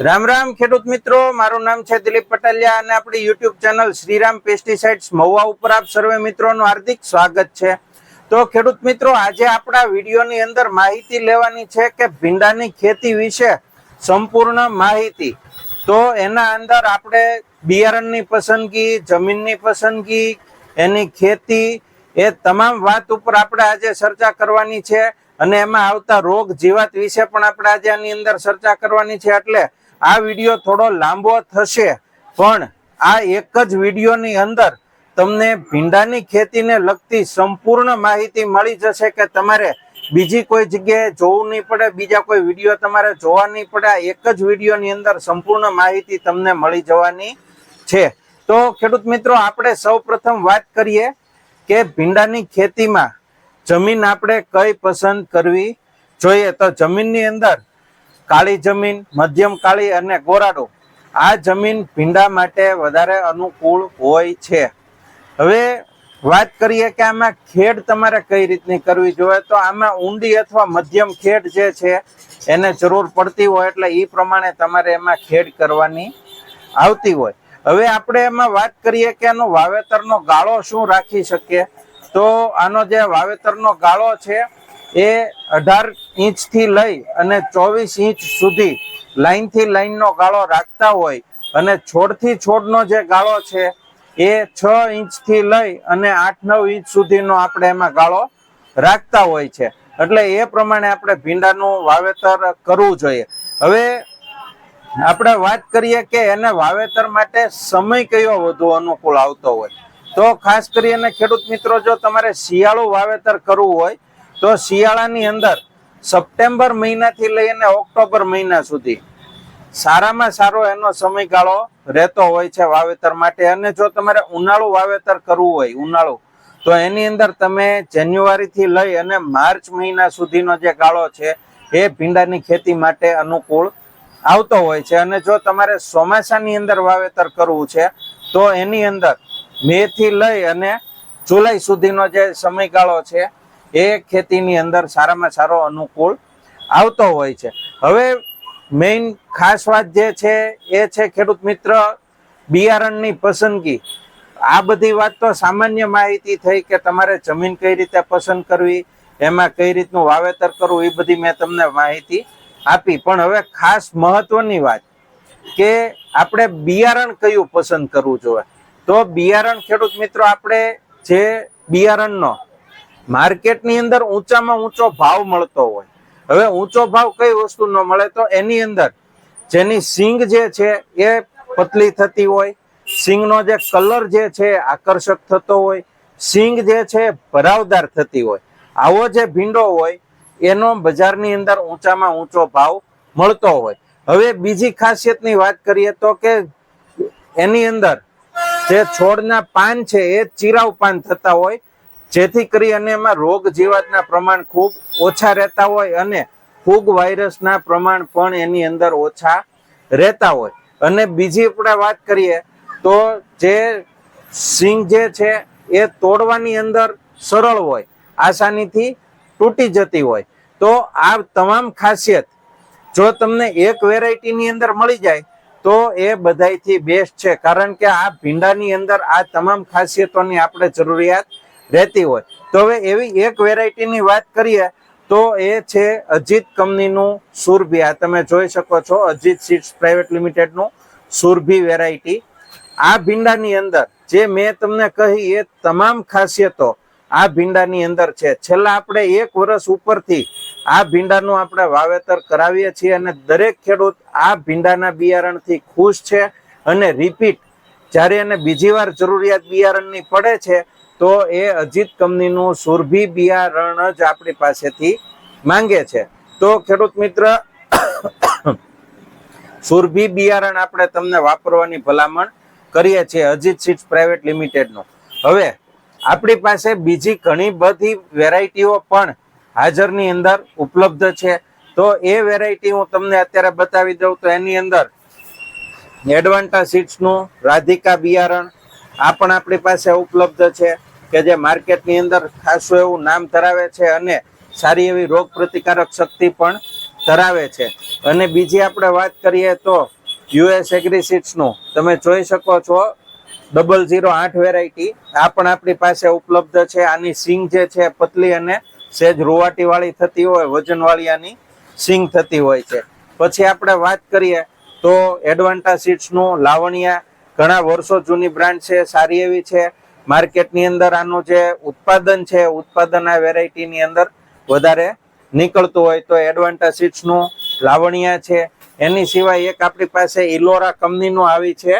રામ રામ ખેડૂત મિત્રો, મારું નામ છે દિલીપ પટેલિયા અને આપણી YouTube channel Shriram pesticides Mahuva ઉપર આપ સર્વે મિત્રોનું હાર્દિક સ્વાગત છે. તો ખેડૂત મિત્રો, આજે આપણા વિડીયોની અંદર માહિતી લેવાની છે કે ભીંડાની ખેતી વિશે સંપૂર્ણ માહિતી. તો એના અંદર આપણે બિયારણની પસંદગી, જમીનની પસંદગી, એની ખેતી, એ તમામ વાત ઉપર આપણે આજે ચર્ચા કરવાની છે. અને એમાં આવતા રોગ, જીવાત વિશે પણ આપણે આજે આની અંદર ચર્ચા કરવાની છે. એટલે આ વીડિયો થોડો લાંબો થશે, પણ આ એક જ વિડીયોની અંદર તમને ભીંડાની ખેતીને લગતી સંપૂર્ણ માહિતી મળી જશે કે તમારે બીજી કોઈ જગ્યાએ જોવું નહીં પડે, બીજા કોઈ વીડિયો તમારે જોવા નહીં પડે, આ એક જ વિડીયોની અંદર સંપૂર્ણ માહિતી તમને મળી જવાની છે. તો ખેડૂત મિત્રો, આપણે સૌ વાત કરીએ કે ભીંડાની ખેતીમાં જમીન આપણે કઈ પસંદ કરવી જોઈએ? તો જમીનની અંદર કાળી જમીન, મધ્યમ કાળી અને ગોરાડો. આ જમીન ભીંડા માટે વધારે અનુકૂળ હોય છે. હવે વાત કરીએ કે આમાં ખેડ તમારે કઈ રીતની કરવી જોઈએ? તો આમાં ઊંડી અથવા મધ્યમ ખેડ જે છે, એને જરૂર પડતી હોય એટલે એ પ્રમાણે તમારે એમાં ખેડ કરવાની આવતી હોય. હવે આપણે એમાં વાત કરીએ કે આનો વાવેતરનો ગાળો શું રાખી શકીએ? તો આનો જે વાવેતરનો ગાળો છે એ અઢાર ઇંચથી લઈ અને ચોવીસ ઇંચ સુધી લાઈનથી લાઈનનો ગાળો રાખતા હોય અને છોડથી છોડનો જે ગાળો છે, એ છ ઇંચથી લઈ અને આઠ નવ ઇંચ સુધીનો આપણે એમાં ગાળો રાખતા હોય છે. એટલે એ પ્રમાણે આપણે ભીંડાનું વાવેતર કરવું જોઈએ. હવે આપણે વાત કરીએ કે એને વાવેતર માટે સમય કયો વધુ અનુકૂળ આવતો હોય? તો ખાસ કરીને ખેડૂત મિત્રો, જો તમારે શિયાળુ વાવેતર કરવું હોય તો શિયાળાની અંદર સપ્ટેમ્બર મહિનાથી લઈને ઓક્ટોબર મહિના સુધી સારામાં સારો એનો સમયગાળો રહેતો હોય છે વાવેતર માટે. અને જો તમારે ઉનાળુ વાવેતર કરવું હોય, ઉનાળુ, તો એની અંદર તમે જાન્યુઆરીથી લઈ અને માર્ચ મહિના સુધીનો જે ગાળો છે, એ ભીંડાની ખેતી માટે અનુકૂળ આવતો હોય છે. અને જો તમારે ચોમાસાની અંદર વાવેતર કરવું છે, તો એની અંદર મે થી લઈ અને જુલાઈ સુધીનો જે સમયગાળો છે એ ખેતીની અંદર સારામાં સારો અનુકૂળ આવતો હોય છે. હવે મેઇન ખાસ વાત જે છે, એ છે ખેડૂત મિત્ર બિયારણની પસંદગી. આ બધી વાત તો સામાન્ય માહિતી થઈ કે તમારે જમીન કઈ રીતે પસંદ કરવી, એમાં કઈ રીતનું વાવેતર કરવું, એ બધી મેં તમને માહિતી આપી. પણ હવે ખાસ મહત્વની વાત કે આપણે બિયારણ કયું પસંદ કરવું જોઈએ? તો બિયારણ ખેડૂત મિત્રો, આપણે જે બિયારણનો માર્કેટની અંદર ઊંચામાં ઊંચો ભાવ મળતો હોય. હવે ઊંચો ભાવ કઈ વસ્તુનો મળે તો એની અંદર જેની સિંગ જે છે એ પતલી થતી હોય, સિંગનો જે કલર જે છે આકર્ષક થતો હોય, સિંગ જે છે ભરાવદાર થતી હોય. આવો જે ભીંડો હોય, એનો બજારની અંદર ઊંચામાં ઊંચો ભાવ મળતો હોય. હવે બીજી ખાસિયતની વાત કરીએ તો કે એની અંદર જે છોડના પાન છે એ ચીરાવ પાન થતા હોય જેથી કરી અને એમાં રોગ જીવાતના પ્રમાણ ખૂબ ઓછા રહેતા હોય અને ફૂગ વાયરસના પ્રમાણ પણ એની અંદર ઓછા રહેતા હોય. અને બીજી આપણે વાત કરીએ તો જે સિંગ જે છે એ તોડવાની અંદર સરળ હોય, આસાનીથી તૂટી જતી હોય. તો આ તમામ ખાસિયત જો તમને એક વેરાયટીની અંદર મળી જાય તો એ બધાયથી બેસ્ટ છે. કારણ કે આ ભીંડાની અંદર આ તમામ ખાસિયતોની આપણે જરૂરિયાત રહેતી હોય. તો હવે એવી એક વેરાયટીની વાત કરીએ તો એ છે અજીત કંપનીનું સુરભી. આ તમે જોઈ શકો છો, અજીત સીડ્સ પ્રાઇવેટ લિમિટેડનું સુરભી વેરાયટી. આ ભીંડાની અંદર જે મેં તમને કહી એ તમામ ખાસિયતો આ ભીંડાની અંદર છે. છેલ્લા આપણે એક વર્ષ ઉપરથી આ ભીંડાનું આપણે વાવેતર કરાવીએ છીએ અને દરેક ખેડૂત આ ભીંડાના બિયારણથી ખુશ છે અને રિપીટ જ્યારે એને બીજી વાર જરૂરિયાત બિયારણની પડે છે તો એ અજીત કંપનીનું સુરભી બિયારણ જ આપણી પાસેથી માંગે છે. તો ખેડૂત મિત્ર, સુરભી બિયારણ આપણે તમને વાપરવાની ભલામણ કરીએ છીએ અજીત સીડ્સ પ્રાઇવેટ લિમિટેડનું. હવે, આપણી પાસે બીજી ઘણી બધી વેરાયટીઓ પણ હાજરની અંદર ઉપલબ્ધ છે. તો એ વેરાયટી હું તમને અત્યારે બતાવી દઉં તો એની અંદર એડવાન્ટા સીડ્સનું, રાધિકા બિયારણ આ પણ આપણી પાસે ઉપલબ્ધ છે. કે જે માર્કેટની અંદર ખાસું એવું નામ ધરાવે છે અને સારી એવી રોગ પ્રતિકારક શક્તિ પણ ધરાવે છે. અને બીજી આપણે વાત કરીએ તો યુએસ એગ્રીસીડ્સનું તમે જોઈ શકો છો ડબલ ઝીરો આઠ વેરાયટી આ પણ આપણી પાસે ઉપલબ્ધ છે. આની સિંગ જે છે, પતલી અને સેજ રૂવાટીવાળી થતી હોય વજનવાળી આની સિંગ થતી હોય છે. પછી આપણે વાત કરીએ તો એડવાન્ટા સીડ્સનું લાવણિયા ઘણા વર્ષો જૂની બ્રાન્ડ છે, સારી એવી છે. માર્કેટની અંદર આનું જે ઉત્પાદન છે ઉત્પાદન આ વેરાયટીની અંદર વધારે નીકળતું હોય તો એડવાન્ટા સીડ્સનું લાવણિયા છે. એની સિવાય એક આપણી પાસે ઇલોરા કંપનીનું આવી છે,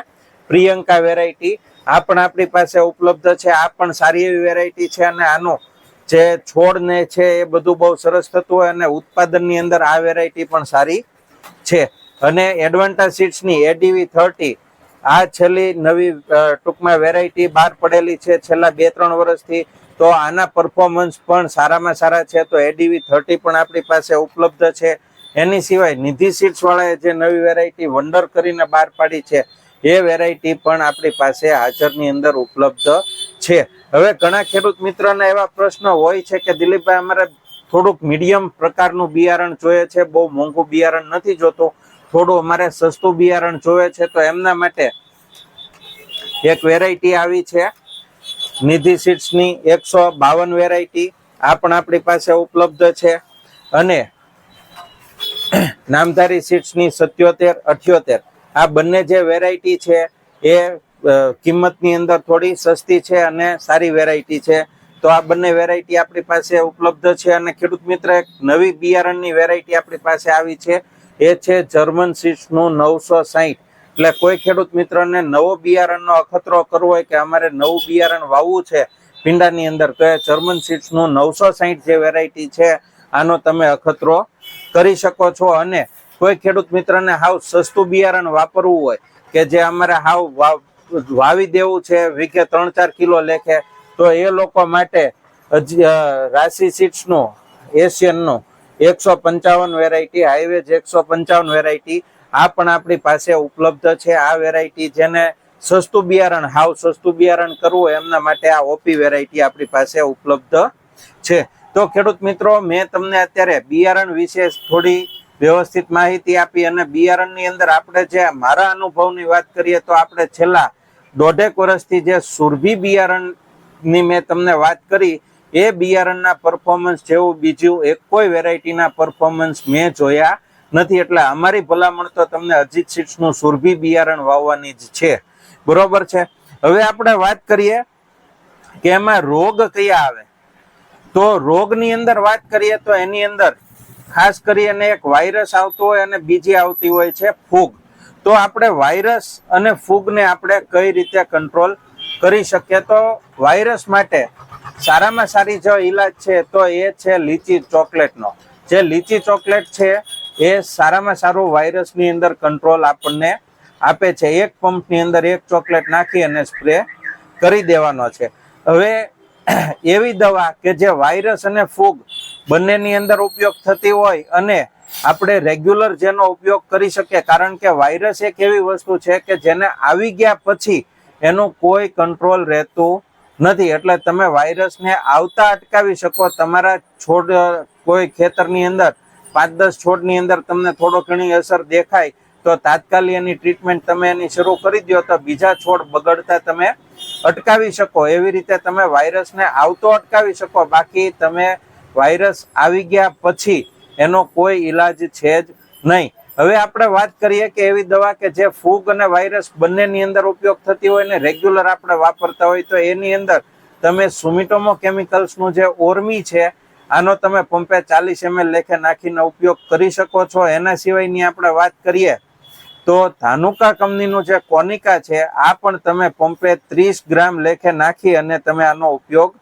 પ્રિયંકા વેરાયટી. આ પણ આપણી પાસે ઉપલબ્ધ છે. આ પણ સારી એવી વેરાયટી છે અને આનું જે છોડ ને છે એ બધું બહુ સરસ થતું હોય અને ઉત્પાદનની અંદર આ વેરાયટી પણ સારી છે. અને એડવાન્ટા સીડ્સની એડીવી થર્ટી આ છેલ્લી નવી ટૂંકમાં વેરાયટી બહાર પડેલી છે. છેલ્લા બે ત્રણ વર્ષથી તો આના પરફોર્મન્સ પણ સારામાં સારા છે. તો એડીવી થર્ટી પણ આપણી પાસે ઉપલબ્ધ છે. એની સિવાય નિધિ સીડ્સવાળાએ જે નવી વેરાયટી વંડર કરીને બહાર પાડી છે, એ વેરાયટી પણ આપણી પાસે હાજરની અંદર ઉપલબ્ધ છે. હવે ઘણા ખેડૂત મિત્રોના એવા પ્રશ્નો હોય છે કે, દિલીપભાઈ, અમારે થોડુંક મીડિયમ પ્રકારનું બિયારણ જોઈએ છે. બહુ મોંઘું બિયારણ નથી જોતું. થોડું અમારે સસ્તું બિયારણ જોવે છે, તો એમના માટે એક વેરાયટી આવી છે. નિધિ સીડ્સની એકસો બાવન વેરાયટી આ પણ આપણી પાસે ઉપલબ્ધ છે. અને નામધારી સીડ્સની સત્યોતેર, અઠ્યોતેર. આ બંને જે વેરાયટી છે, એ કિંમતની અંદર થોડી સસ્તી છે અને સારી વેરાયટી છે. તો આ બંને વેરાયટી આપણી પાસે ઉપલબ્ધ છે અને ખેડૂત મિત્ર, એક નવી બિયારણની વેરાયટી આપણી પાસે આવી છે. એ છે જર્મન સીડ્સનું નવસો સાહીઠ એટલે કોઈ ખેડૂત મિત્રને નવો બિયારણનો અખતરો કરવો હોય કે અમારે નવું બિયારણ વાવવું છે, ભીંડાની અંદર, તો એ જર્મન સીડ્સનું નવસો સાહીઠ જે વેરાયટી છે, આનો તમે અખતરો કરી શકો છો. અને કોઈ ખેડૂત મિત્રને હાવ સસ્તું બિયારણ વાપરવું હોય કે જે અમારે હાવ વાવ- દેવું છે, વીઘે ત્રણ ચાર કિલો લેખે, તો એ લોકો માટે રાશિ સીડ્સનું એશિયનનું એકસો પંચાવન વેરાયટી હાઈવેજ એકસો પંચાવન વેરાયટી આ પણ આપણી પાસે ઉપલબ્ધ છે. આ વેરાયટી જેને સસ્તું બિયારણ, હાવ સસ્તું બિયારણ કરવું એમના માટે આ ઓપી વેરાયટી આપણી પાસે ઉપલબ્ધ છે. તો ખેડૂત મિત્રો, મેં તમને અત્યારે બિયારણ વિશે થોડી વ્યવસ્થિત માહિતી આપી અને બિયારણની અંદર આપણે જે મારા અનુભવની વાત કરીએ તો આપણે છેલ્લા દોઢેક વર્ષથી જે સુરભી બિયારણની મેં તમને વાત કરી એ બિયારણના પરફોર્મન્સ જેવું બીજું એક કોઈ વેરાયટીના પરફોર્મન્સ મેં જોયા નથી. એટલે અમારી ભલામણ તો તમને અજીત સીડ્સનું સુરભી બિયારણ વાવવાની જ છે. બરોબર છે? હવે આપણે વાત કરીએ કે એમાં રોગ કયા આવે? તો રોગની અંદર વાત કરીએ તો એની અંદર ખાસ કરીને એક વાયરસ આવતો હોય અને બીજી આવતી હોય છે ફૂગ. તો આપણે વાયરસ અને ફૂગને આપણે કઈ રીતે કંટ્રોલ કરી શકીએ? તો વાયરસ માટે સારામાં સારી જો ઈલાજ છે, તો એ છે લીચી ચોકલેટનો. જે લીચી ચોકલેટ છે, એ સારામાં સારું વાયરસની અંદર કંટ્રોલ આપણને આપે છે. એક પંપની અંદર એક ચોકલેટ નાખી અને સ્પ્રે કરી દેવાનો છે. હવે એવી દવા કે જે વાયરસ અને ફૂગ બંનેની અંદર ઉપયોગ થતી હોય અને આપણે રેગ્યુલર જેનો ઉપયોગ કરી શકીએ, કારણ કે વાયરસ એક એવી વસ્તુ છે કે જેને આવી ગયા પછી એનું કોઈ કંટ્રોલ રહેતું નથી. એટલે તમે વાયરસને આવતા અટકાવી શકો. તમારા છોડ, કોઈ ખેતરની અંદર, પાંચ દસ છોડની અંદર તમને થોડો ઘણી અસર દેખાય, તો તાત્કાલિક એની ટ્રીટમેન્ટ તમે એની શરૂ કરી દો તો બીજા છોડ બગડતા તમે અટકાવી શકો. એવી રીતે તમે વાયરસને આવતો અટકાવી શકો. બાકી તમે વાયરસ આવી ગયા પછી એનો કોઈ ઈલાજ છે જ નહીં. હવે આપણે વાત કરીએ કે એવી દવા કે જે ફૂગ અને વાયરસ બંનેની અંદર ઉપયોગ થતી હોય ને રેગ્યુલર આપણે વાપરતા હોય તો એની અંદર તમે સુમિટોમો કેમિકલ્સનું જે ઓર્મી છે, આનો તમે પંપે ચાલીસ એમએલ લેખે નાખીને ઉપયોગ કરી શકો છો. એના સિવાયની આપણે વાત કરીએ તો ધાનુકા કંપનીનું જે કોનિકા છે, આ પણ તમે પંપે ત્રીસ ગ્રામ લેખે નાખી અને તમે આનો ઉપયોગ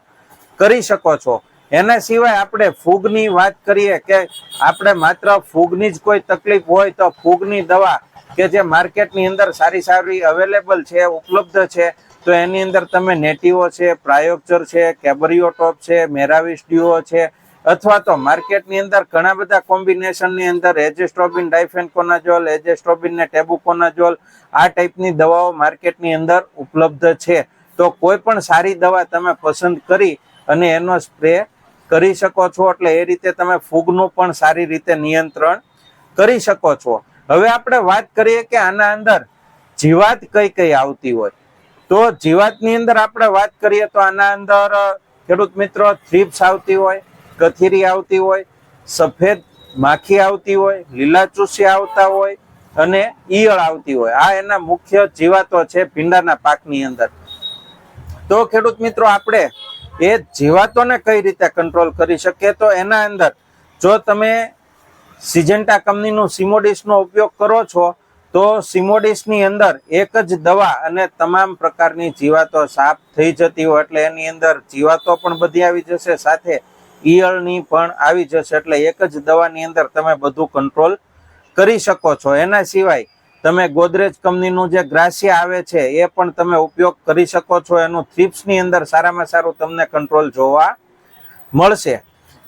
કરી શકો છો. એના સિવાય આપણે ફૂગની વાત કરીએ કે આપણે માત્ર ફૂગની જ કોઈ તકલીફ હોય તો ફૂગની દવા કે જે માર્કેટની અંદર સારી સારી અવેલેબલ છે, ઉપલબ્ધ છે, તો એની અંદર તમે નેટિવો છે પ્રાયોક્ચર છે, કેબરિયોટોપ છે મેરાવિસ્ટીઓ છે, અથવા તો માર્કેટની અંદર ઘણા બધા કોમ્બિનેશનની અંદર એજેસ્ટ્રોબિન ડાયફેનકોનાઝોલ એજેસ્ટ્રોબિન ને ટેબુકોનાઝોલ, આ ટાઈપની દવાઓ માર્કેટની અંદર ઉપલબ્ધ છે. તો કોઈ પણ સારી દવા તમે પસંદ કરી અને એનો સ્પ્રે કરી શકો છો એટલે એ રીતે તમે ફૂગનું પણ સારી રીતે નિયંત્રણ કરી શકો છો. હવે આપણે વાત કરીએ કે આના અંદર જીવાત કઈ કઈ આવતી હોય. તો જીવાતની અંદર આપણે વાત કરીએ તો આના અંદર ખેડૂત મિત્રો, થ્રીપ્સ આવતી હોય, કથીરી આવતી હોય, સફેદ માખી આવતી હોય લીલા ચૂસી આવતા હોય અને ઈયળ આવતી હોય. આ એના મુખ્ય જીવાતો છે ભીંડાના પાકની અંદર. તો ખેડૂત મિત્રો, આપણે એ જીવાતોને કઈ રીતે કંટ્રોલ કરી શકીએ? તો એના અંદર જો તમે સિજન્ટા કંપનીનું સિમોડિસનો ઉપયોગ કરો છો, તો સિમોડિસની અંદર એક જ દવા અને તમામ પ્રકારની જીવાતો સાફ થઈ જતી હોય એટલે એની અંદર જીવાતો પણ બધી આવી જશે, સાથે ઈયળની પણ આવી જશે, એટલે એક જ દવાની અંદર તમે બધું કંટ્રોલ કરી શકો છો. એના સિવાય તમે ગોદરેજ કંપનીનું જે ગ્રાસિયા આવે છે, એ પણ તમે ઉપયોગ કરી શકો છો. એનું થ્રીપ્સની અંદર સારામાં સારું તમને કંટ્રોલ જોવા મળશે.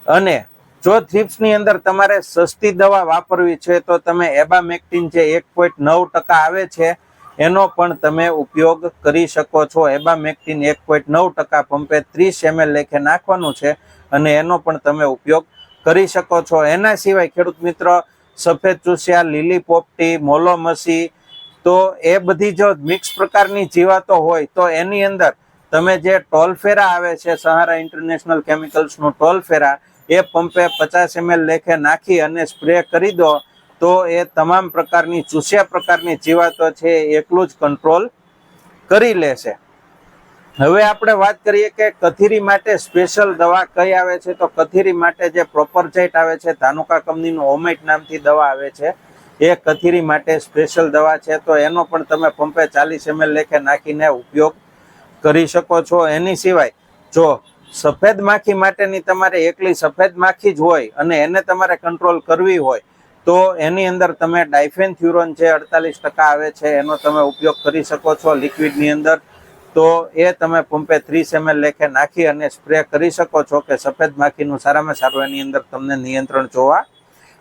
અને જો થ્રીપ્સની અંદર તમારે સસ્તી દવા વાપરવી છે, તો તમે એબામેક્ટિન જે એક પોઈન્ટ નવ ટકા આવે છે, એનો પણ તમે ઉપયોગ કરી શકો છો. એબામેક્ટિન એક પોઈન્ટ નવ ટકા પંપે ત્રીસ એમએલ લેખે નાખવાનું છે અને એનો પણ તમે ઉપયોગ કરી શકો છો. એના સિવાય ખેડૂત મિત્રો સફેદ ચૂસિયા, લીલી પોપટી, મોલોમસી, તો એ બધી જો મિક્સ પ્રકારની જીવાતો હોય, તો એની અંદર તમે જે ટોલફેરા આવે છે, સહારા ઇન્ટરનેશનલ કેમિકલ્સનું ટોલફેરા એ પંપે પચાસ એમએલ લેખે નાખી અને સ્પ્રે કરી દો, તો એ તમામ પ્રકારની, ચૂસ્યા પ્રકારની જીવાતો છે એકલું જ કંટ્રોલ કરી લેશે હવે આપણે વાત કરીએ કે કથીરી માટે સ્પેશિયલ દવા કઈ આવે છે? તો કથીરી માટે જે પ્રોપરજાઇટ આવે છે, ધાનુકા કંપનીનું ઓમેટ નામથી દવા આવે છે. એ કથીરી માટે સ્પેશિયલ દવા છે. તો એનો પણ તમે પંપે ચાલીસ એમએલ લેખે નાખીને ઉપયોગ કરી શકો છો. એની સિવાય જો સફેદ માખી માટેની તમારે એકલી સફેદ માખી જ હોય અને એને તમારે કંટ્રોલ કરવી હોય, તો એની અંદર તમે ડાયફેનથ્યુરોન જે અડતાલીસ ટકા આવે છે, એનો તમે ઉપયોગ કરી શકો છો લિક્વિડની અંદર. તો એ તમે પંપે ત્રીસ એમએલ લેખે નાખી અને સ્પ્રે કરી શકો છો કે સફેદ માખીનું સારામાં સારું એની અંદર તમને નિયંત્રણ જોવા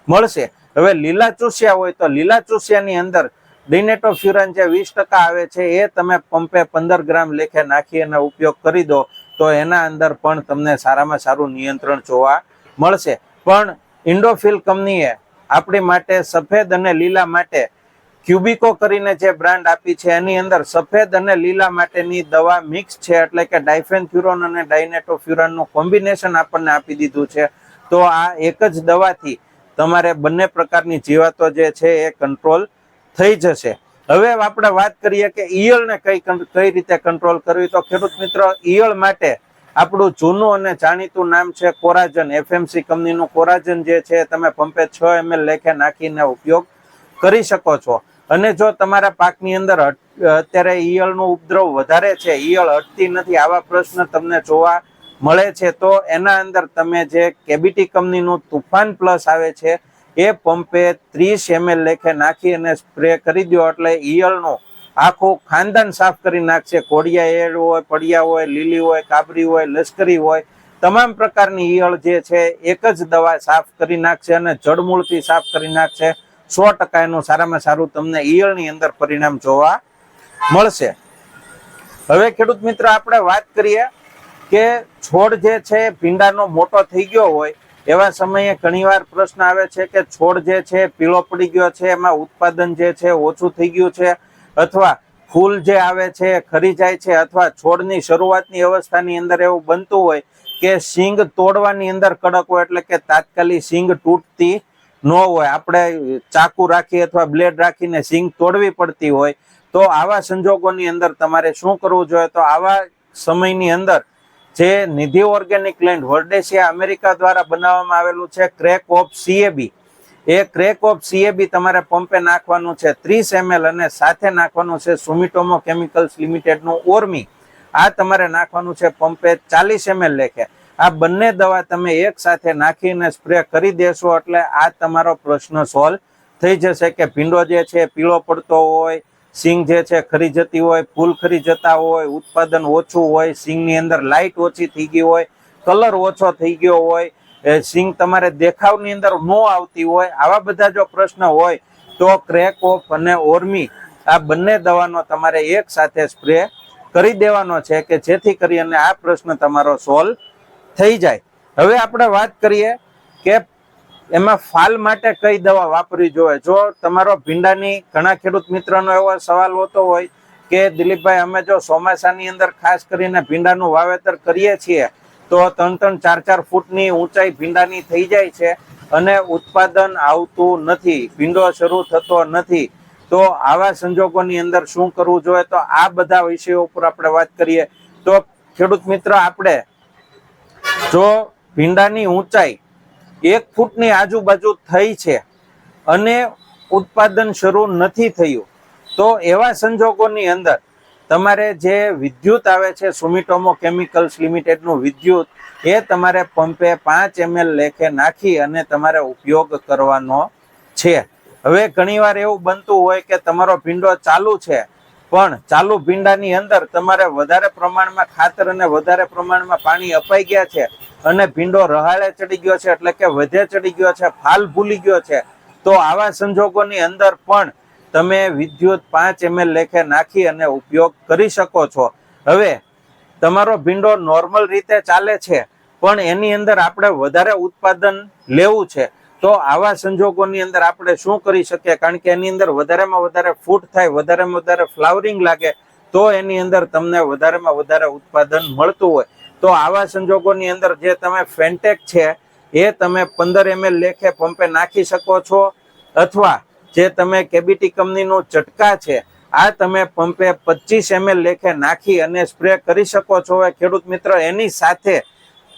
મળશે. હવે લીલા ચૂસિયા હોય તો લીલા ચૂસિયાની અંદર ડિનેટોફ્યુરન જે વીસ ટકા આવે છે એ તમે પંપે પંદર ગ્રામ લેખે નાખી અને ઉપયોગ કરી દો તો એના અંદર પણ તમને સારામાં સારું નિયંત્રણ જોવા મળશે. પણ ઇન્ડોફિલ કંપનીએ આપણી માટે સફેદ અને લીલા માટે ક્યુબિકો કરીને જે બ્રાન્ડ આપી છે, એની અંદર સફેદ અને લીલા માટેની દવા મિક્સ છે, એટલે કે ડાયફેનથ્યુરોન અને ડાયનેટોફ્યુરોનનું કોમ્બિનેશન આપણને આપી દીધું છે. તો આ એક જ દવાથી તમારે બંને પ્રકારની જીવાતો જે છે એ કંટ્રોલ થઈ જશે. હવે આપણે વાત કરીએ કે ઈયળને કઈ કઈ રીતે કંટ્રોલ કરવી? તો ખેડૂત મિત્રો, ઈયળ માટે આપણું જૂનું અને જાણીતું નામ છે કોરાજન. એફએમસી કંપનીનું કોરાજન જે છે તમે પંપે છ એમએલ લેખે નાખીને ઉપયોગ કરી શકો છો. અને જો તમારા પાકની અંદર અત્યારે ઈયળનું ઉપદ્રવ વધારે છે, ઈયળ હટતી નથી, આવા પ્રશ્ન તમને જોવા મળે છે, તો એના અંદર તમે જે કેબીટી કંપનીનું તુફાન પ્લસ આવે છે, એ પંપે ત્રીસ એમએલ લેખે નાખી અને સ્પ્રે કરી દો એટલે ઈયળનું આખું ખાનદાન સાફ કરી નાખશે. કોડિયા એડ હોય, પડિયા હોય, લીલી હોય, કાબરી હોય, લશ્કરી હોય, તમામ પ્રકારની ઈયળ જે છે, એક જ દવા સાફ કરી નાખશે અને જડમૂળથી સાફ કરી નાખશે. સો ટકા એનું સારામાં સારું તમને ઈયળની અંદર પરિણામ જોવા મળશે. હવે ખેડૂત મિત્ર, આપણે વાત કરીએ કે છોડ જે છે, ભીંડાનો મોટો થઈ ગયો હોય, એવા સમયે ઘણીવાર પ્રશ્ન આવે છે કે છોડ જે છે, પીળો પડી ગયો છે, એમાં ઉત્પાદન જે છે, ઓછું થઈ ગયું છે, અથવા ફૂલ જે આવે છે, ખરી જાય છે, અથવા છોડની શરૂઆતની અવસ્થાની અંદર એવું બનતું હોય કે સિંગ તોડવાની અંદર કડક હોય, એટલે કે તાત્કાલિક સિંગ તૂટતી ન હોય, આપણે ચાકુ રાખી અથવા બ્લેડ રાખીને સિંગ તોડવી પડતી હોય, તો આવા સંજોગોની અંદર તમારે શું કરવું જોઈએ? તો આવા સમયની અંદર જે Nidhi organic land Verdesian America દ્વારા બનાવવામાં આવેલું છે, ક્રેક ઓફ સીએબી. એ ક્રેક ઓફ સીએબી તમારે પંપે નાખવાનું છે ત્રીસ એમએલ અને સાથે નાખવાનું છે સુમિટોમો કેમિકલ્સ લિમિટેડનું ઓર્મી. આ તમારે નાખવાનું છે પંપે ચાલીસ એમએલ લેખે. આ બંને દવા તમે એક સાથે નાખીને સ્પ્રે કરી દેશો એટલે આ તમારો પ્રશ્ન સોલ્વ થઈ જશે કે ભીંડો જે છે પીળો પડતો હોય, સિંગ જે છે ખરી જતી હોય, ફૂલ ખરી જતા હોય, ઉત્પાદન ઓછું હોય, સિંગની અંદર લાઇટ ઓછી થઈ ગઈ હોય કલર ઓછો થઈ ગયો હોય સિંગ તમારે દેખાવની અંદર ન આવતી હોય, આવા બધા જો પ્રશ્ન હોય તો ક્રેક ઓફ અને ઓર્મી આ બંને દવાનો તમારે એક સાથે સ્પ્રે કરી દેવાનો છે કે જેથી કરી અને આ પ્રશ્ન તમારો સોલ્વ થઈ જાય. હવે આપણે વાત કરીએ કે એમાં ફાલ માટે કઈ દવા વાપરવી જોઈએ. જો તમારો ભીંડાની ઘણા ખેડૂત મિત્રનો એવો સવાલ હોતો હોય કે, દિલીપભાઈ, અમે જો ચોમાસાની અંદર ખાસ કરીને ભીંડાનું વાવેતર કરીએ છીએ, તો ત્રણ ત્રણ ચાર ચાર ફૂટની ઊંચાઈ ભીંડાની થઈ જાય છે અને ઉત્પાદન આવતું નથી, ભીંડો શરૂ થતો નથી, તો આવા સંજોગોની અંદર શું કરવું જોઈએ? તો આ બધા વિષયો ઉપર આપણે વાત કરીએ. તો ખેડૂત મિત્ર, આપણે જો ભીંડાની ઊંચાઈ એક ફૂટની આજુબાજુ થઈ છે અને ઉત્પાદન શરૂ નથી થયું, તો એવા સંજોગોની અંદર તમારે જે વિદ્યુત આવે છે, સુમિટોમો કેમિકલ્સ લિમિટેડનું વિદ્યુત, એ તમારે પંપે પાંચ એમએલ લેખે નાખી અને તમારે ઉપયોગ કરવાનો છે. હવે ઘણીવાર એવું બનતું હોય કે તમારો ભીંડો ચાલુ છે પણ ચાલુ ભીંડાની અંદર તમારે વધારે પ્રમાણમાં ખાતર અને વધારે પ્રમાણમાં પાણી અપાઈ ગયા છે અને ભીંડો રહાળે ચડી ગયો છે એટલે કે વધે ચડી ગયો છે, ફાલ ભૂલી ગયો છે, તો આવા સંજોગોની અંદર પણ તમે વિદ્યુત પાંચ એમએલ લેખે નાખી અને ઉપયોગ કરી શકો છો. હવે, તમારો ભીંડો નોર્મલ રીતે ચાલે છે, પણ એની અંદર આપણે વધારે ઉત્પાદન લેવું છે. તો આવા સંજોગોની અંદર આપણે શું કરી શકીએ? કારણ કે એની અંદર વધારેમાં વધારે ફૂટ થાય, વધારેમાં વધારે ફ્લાવરિંગ લાગે, તો એની અંદર તમને વધારેમાં વધારે ઉત્પાદન મળતું હોય. તો આવા સંજોગોની અંદર જે તમે ફેન્ટેક છે, એ તમે પંદર એમએલ લેખે પંપે નાખી શકો છો, અથવા જે તમે કેબીટી કંપનીનો ચટકા છે, આ તમે પંપે પચીસ એમએલ લેખે નાખી અને સ્પ્રે કરી શકો છો. હવે ખેડૂત મિત્ર, એની સાથે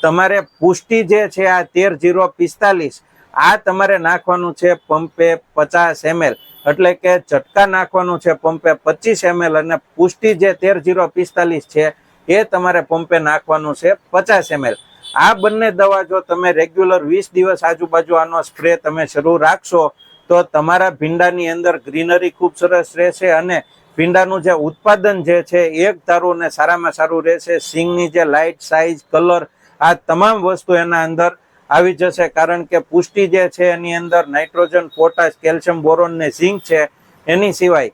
તમારે પુષ્ટિ જે છે, આ તેર જીરો પિસ્તાલીસ આ તમારે નાખવાનું છે પંપે પચાસ એમએલ. એટલે કે ચટકા નાખવાનું છે પંપે પચીસ એમએલ અને પુષ્ટિ જે તેર જીરો પિસ્તાલીસ છે, એ તમારે પંપે નાખવાનું છે પચાસ એમએલ. આ બંને દવા જો તમે રેગ્યુલર વીસ દિવસ આજુબાજુ આનો સ્પ્રે તમે શરૂ રાખશો, તો તમારા ભીંડાની અંદર ગ્રીનરી ખૂબ સરસ રહેશે અને ભીંડાનું જે ઉત્પાદન જે છે એક તારું અને સારામાં સારું રહેશે. સિંગની જે લાઇટ સાઇઝ કલર, આ તમામ વસ્તુ એના અંદર આવી જશે કારણ કે પુષ્ટિ જે છે એની અંદર નાઇટ્રોજન, પોટાશ, કેલ્શિયમ, બોરોન ને ઝીંક છે એની સિવાય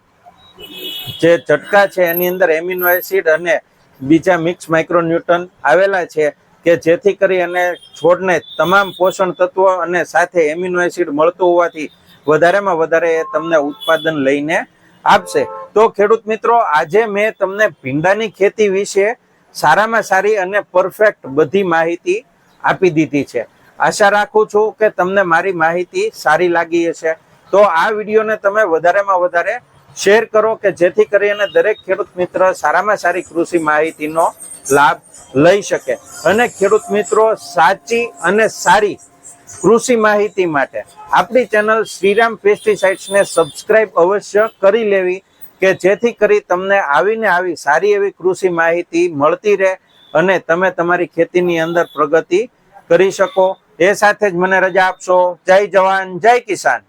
જે ઝટકા છે એની અંદર એમિનો એસિડ અને બીજા મિક્સ માઇક્રોન્યુટન આવેલા છે કે જેથી કરી અને છોડને તમામ પોષણ તત્વો અને સાથે એમિનો એસિડ મળતું હોવાથી વધારેમાં વધારે એ તમને ઉત્પાદન લઈને આપશે. તો ખેડૂત મિત્રો, આજે મેં તમને ભીંડાની ખેતી વિશે સારામાં સારી અને પરફેક્ટ બધી માહિતી આપી દીધી છે. આશા રાખું છું કે તમને મારી માહિતી સારી લાગી હશે. તો આ વિડીયોને તમે વધારેમાં વધારે શેર કરો કે જેથી કરીને દરેક ખેડૂત મિત્ર સારામાં સારી કૃષિ માહિતીનો લાભ લઈ શકે. અને ખેડૂત મિત્રો, સાચી અને સારી કૃષિ માહિતી માટે આપણી ચેનલ શ્રીરામ પેસ્ટિસાઇડ્સને સબસ્ક્રાઇબ અવશ્ય કરી લેવી કે જેથી કરી તમને આવીને આવી સારી એવી કૃષિ માહિતી મળતી રહે અને તમે તમારી ખેતીની અંદર પ્રગતિ કરી શકો. એ સાથે જ મને રજા આપશો. જય જવાન જય કિસાન.